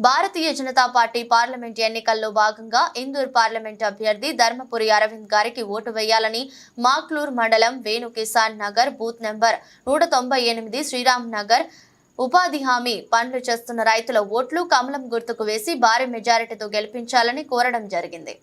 Bharatiya Janata party parliament ఎన్నికల్లో భాగంగా Indur parliament అభ్యర్థి ధర్మపురి అరవింద్ గారికి ఓటు వేయాలని మాక్లూర్ మండలం వేణు కిసాన్ నగర్ బూత్ నెంబర్ నూట తొంభై ఎనిమిది శ్రీరామ్ నగర్ ఉపాధి హామీ పనులు చేస్తున్న రైతుల ఓట్లు కమలం గుర్తుకు వేసి భారీ మెజారిటీతో గెలిపించాలని కోరడం జరిగింది.